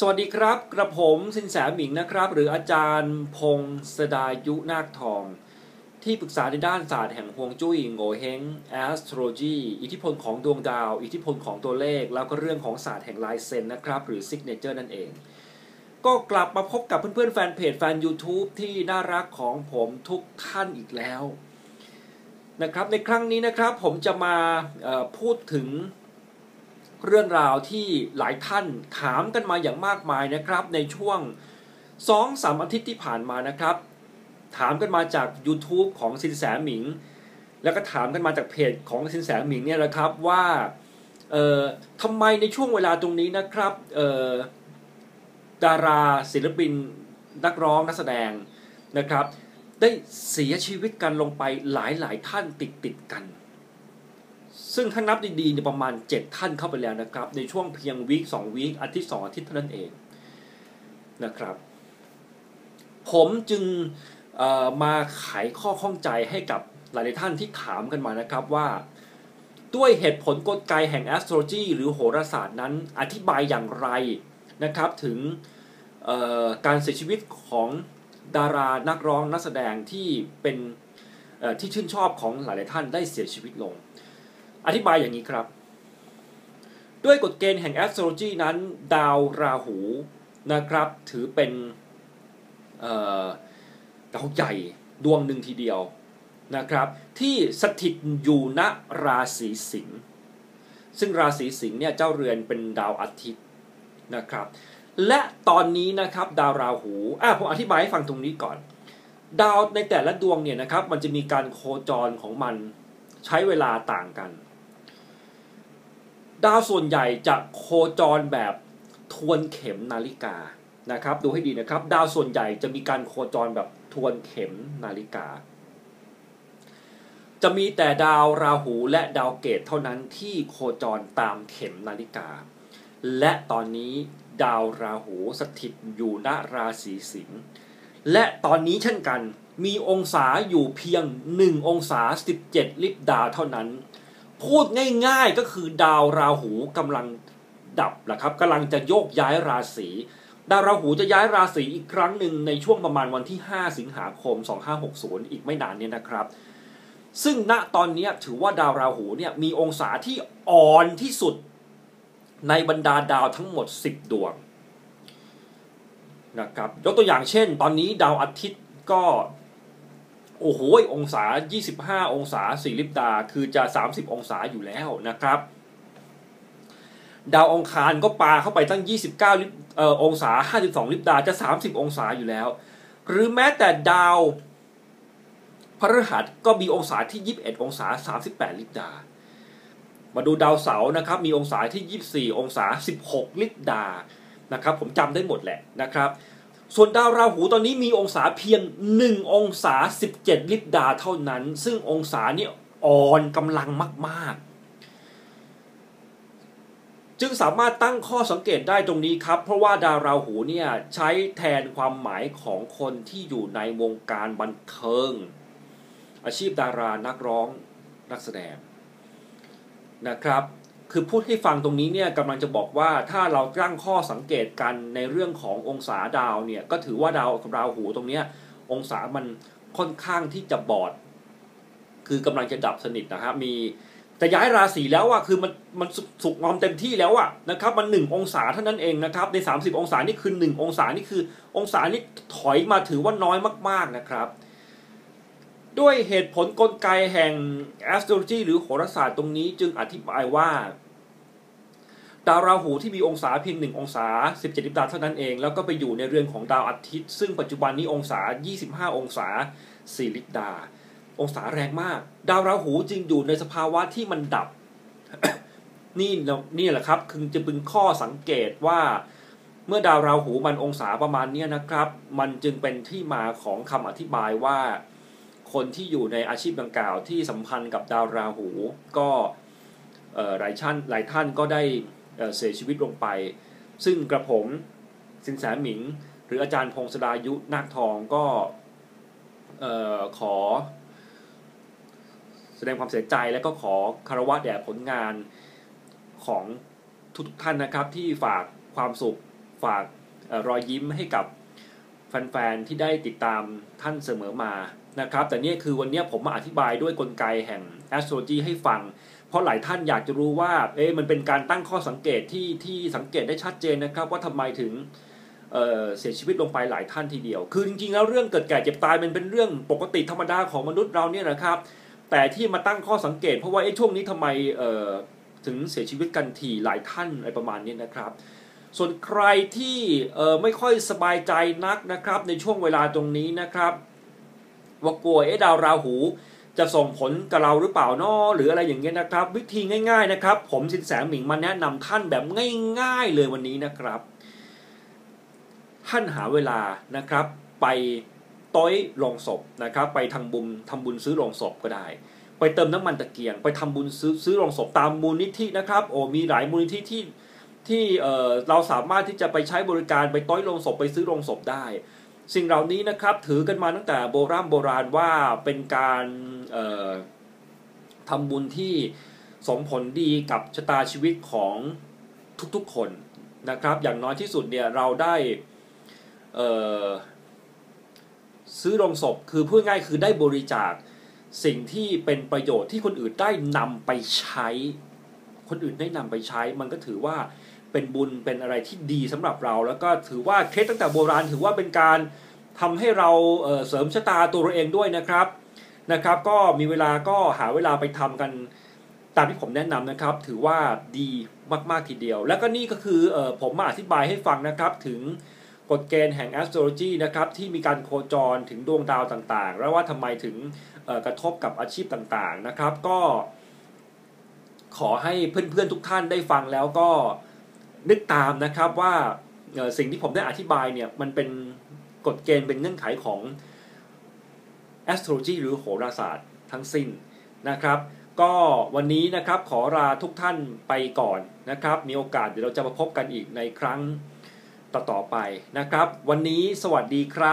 สวัสดีครับ กระผมสินแสหมิงนะครับ หรืออาจารย์พงศดายุนาคทอง ที่ปรึกษาในด้านศาสตร์แห่งฮวงจุ้ยโงเฮง astrology อิทธิพลของดวงดาว อิทธิพลของตัวเลข แล้วก็เรื่องของศาสตร์แห่งลายเซ็นนะครับ หรือ signature นั่นเอง ก็กลับมาพบกับเพื่อนๆ แฟนเพจแฟน YouTube ที่น่ารักของผมทุกท่านอีกแล้วนะครับในครั้งนี้นะครับผมจะมาพูดถึง เรื่องราวที่หลายท่านถามกันมาอย่างมากมายนะครับ ในช่วงสองสามอาทิตย์ที่ผ่านมานะครับ ถามกันมาจาก YouTube ของสินแสหมิง แล้วก็ถามกันมาจากเพจของสินแสหมิงเนี่ยนะครับว่าเอ่อทำไมในช่วงเวลาตรงนี้นะครับเอ่อดาราศิลปินนักร้องนักแสดงนะครับ ได้เสียชีวิตกันลงไปหลายหลายท่านติดติดกัน ซึ่งถ้านับดีๆเนี่ยประมาณ 7 ท่านเข้าไปแล้วนะครับ ในช่วงเพียงวีคสองวีคอาทิตย์สองอาทิตย์เท่านั้นเองนะครับ ผมจึงมาไขข้อข้องใจให้กับหลายท่านที่ถามกันมานะครับว่า ด้วยเหตุผลกลไกแห่ง astrology หรือโหราศาสตร์นั้นอธิบายอย่างไรนะครับถึงการเสียชีวิตของดารานักร้องนักแสดงที่เป็นที่ชื่นชอบของหลาย ๆ ท่านได้เสียชีวิตลง อธิบายอย่างนี้ครับ ด้วยกฎเกณฑ์แห่ง astrology นั้น ดาวราหูนะครับ ถือเป็นดาวใหญ่ดวงหนึ่งทีเดียวนะครับ ที่สถิตอยู่ณราศีสิงห์ซึ่งราศีสิงห์เนี่ยเจ้าเรือนเป็นดาวอาทิตย์นะครับ และตอนนี้นะครับดาวราหูอะผมอธิบายให้ฟังตรงนี้ก่อน ดาวในแต่ละดวงเนี่ยนะครับ มันจะมีการโคจรของมันใช้เวลาต่างกัน ดาวส่วนใหญ่จะโคจรแบบทวนเข็มนาฬิกานะครับดูให้ดีนะครับ ดาวส่วนใหญ่จะมีการโคจรแบบทวนเข็มนาฬิกา จะมีแต่ดาวราหูและดาวเกตเท่านั้นที่โคจรตามเข็มนาฬิกา และตอนนี้ดาวราหูสถิตอยู่ณราศีสิงห์และตอนนี้เช่นกันมีองศาอยู่เพียง 1 องศา 17 ลิบดาวเท่านั้น พูดง่ายๆก็คือดาวราหูกำลังดับแหละครับกำลังจะโยกย้ายราศีดาวราหูจะย้ายราศีอีกครั้งหนึ่งในช่วงประมาณวันที่ 5 สิงหาคม 2560 อีกไม่นานนี้นะครับ ซึ่งณตอนนี้ถือว่าดาวราหูเนี่ยมีองศาที่อ่อนที่สุดในบรรดาดาวทั้งหมด 10 ดวงนะครับยกตัวอย่างเช่น ตอนนี้ดาวอาทิตย์ก็ โอ้โหองศา 25 องศาสี่ลิบดาคือจะ 30 องศาอยู่แล้วนะครับ ดาวองคารก็ปาเข้าไปตั้ง 29ลิบเอ่อองศา 52 ลิบดาจะ 30 องศาอยู่แล้ว หรือแม้แต่ดาวพฤหัสก็มีองศาที่ 21 องศา 38 ลิบดา มาดูดาวเสาร์นะครับ มีองศาที่ 24 องศา 16 ลิบดานะครับ ผมจำได้หมดแหละนะครับ ส่วนดาวราหูตอนนี้มีองศาเพียง 1 องศา 17 ลิบดาเท่านั้น ซึ่งองศานี่อ่อนกำลังมาก ๆ จึงสามารถตั้งข้อสังเกตได้ตรงนี้ครับ เพราะว่าดาวราหูเนี่ยใช้แทนความหมายของคนที่อยู่ในวงการบันเทิง อาชีพดารานักร้องนักแสดงนะครับ คือพูดให้ฟังตรงนี้เนี่ยกำลังจะบอกว่าถ้าเราตั้งข้อสังเกตกันในเรื่องขององศาดาวเนี่ยก็ถือว่าดาวราหูตรงเนี้ยองศามันค่อนข้างที่จะบอด คือกำลังจะดับสนิทนะครับมีแต่ย้ายราศีแล้วอะคือมันมันสุกงอมเต็มที่แล้วอะนะครับ มันหนึ่งองศาเท่านั้นเองนะครับ ใน 30 องศานี่คือหนึ่งองศานี่คือ องศานี่ถอยมาถือว่าน้อยมาก ๆนะครับ ด้วยเหตุผลกลไกแห่ง astrology หรือโหราศาสตร์ตรงนี้จึงอธิบายว่า ดาวราหูที่มีองศาเพียง 1 องศา 17 ลิบดาเท่านั้นเอง แล้วก็ไปอยู่ในเรือนของดาวอาทิตย์ ซึ่งปัจจุบันนี้องศา 25 องศา 4 ลิบดาองศาแรงมาก ดาวราหูจึงอยู่ในสภาวะที่มันดับ นี่นี่แหละครับ คือจะเป็นข้อสังเกตว่า เมื่อดาวราหูมันองศาประมาณนี้นะครับ มันจึงเป็นที่มาของคำอธิบายว่า คนที่อยู่ในอาชีพดังกล่าวที่สัมพันธ์กับดาวราหู ก็หลายท่านหลายท่านก็ได้ เสียชีวิตลงไป ซึ่งกระผมสินแสหมิง หรืออาจารย์พงศดายุนาคทองก็ขอ แสดงความเสียใจและก็ขอคารวะแด่ผลงานของทุกท่านนะครับที่ฝากความสุขฝากรอยยิ้มให้กับแฟนๆที่ได้ติดตามท่านเสมอมานะครับ แต่นี่คือวันนี้ผมมาอธิบายด้วยกลไกแห่ง astrology ให้ฟัง ราะหลายท่านอยากจะรู้ว่าเอ๊ะมันเป็นการตั้งข้อสังเกตที่ที่สังเกตได้ชัดเจนนะครับ ว่าทำไมถึงเเสียชีวิตลงไปหลายท่านทีเดียว คือจริงๆแล้วเรื่องเกิดแก่เจ็บตายมันเป็นเรื่องปกติธรรมดาของมนุษย์เราเนี่ยนะครับ แต่ที่มาตั้งข้อสังเกต เพราะว่าไอ้ช่วงนี้ทำไมถึงเสียชีวิตกันทีหลายท่านอะไรประมาณนี้นะครับ ส่วนใครที่ไม่ค่อยสบายใจนักนะครับ ในช่วงเวลาตรงนี้นะครับ ว่ากลัวเอ๊ดาวราหู จะส่งผลกับเราหรือเปล่านาะหรืออะไรอย่างเงี้ยนะครับ วิธีง่าย ๆนะครับ ผมสินแสหมิงมาแนะนำท่านแบบง่าย ๆเลยวันนี้นะครับ ท่านหาเวลานะครับ ไปต้อยลงศพนะครับ ไปทำบุญทำบุญซื้อลงศพก็ได้ ไปเติมน้ำมันตะเกียง ไปทำบุญซื้อซื้อลงศพตามมูลนิธินะครับ โอ้มีหลายมูลนิธิที่ที่เออเราสามารถที่จะไปใช้บริการไปต้อยลงศพไปซื้อลงศพได้ สิ่งเหล่านี้นะครับถือกันมาตั้งแต่โบราณโบราณว่าเป็นการทำบุญที่ส่งผลดีกับชะตาชีวิตของทุกๆคนนะครับ อย่างน้อยที่สุดเนี่ยเราได้ซื้อลงศพคือพูดง่ายคือได้บริจาคสิ่งที่เป็นประโยชน์ที่คนอื่นได้นำไปใช้ คนอื่นได้นำไปใช้ มันก็ถือว่า เป็นบุญเป็นอะไรที่ดีสำหรับเรา แล้วก็ถือว่าเคสตั้งแต่โบราณถือว่าเป็นการทำให้เราเสริมชะตาตัวเราเองด้วยนะครับนะครับ ก็มีเวลาก็หาเวลาไปทำกันตามที่ผมแนะนำนะครับ ถือว่าดีมาก ๆ ทีเดียว แล้วก็นี่ก็คือผมมาอธิบายให้ฟังนะครับถึงกฎเกณฑ์แห่ง astrology นะครับที่มีการโคจรถึงดวงดาวต่างๆ แล้วว่าทำไมถึงกระทบกับอาชีพต่างๆนะครับ ก็ขอให้เพื่อนๆทุกท่านได้ฟังแล้วก็ นึกตามนะครับว่าสิ่งที่ผมได้อธิบายเนี่ยมันเป็นกฎเกณฑ์เป็นเงื่อนไขของ astrology หรือโหราศาสตร์ทั้งสิ้นนะครับ ก็วันนี้นะครับขอลาทุกท่านไปก่อนนะครับ มีโอกาสเดี๋ยวเราจะมาพบกันอีกในครั้งต่อๆไปนะครับ วันนี้สวัสดีครับ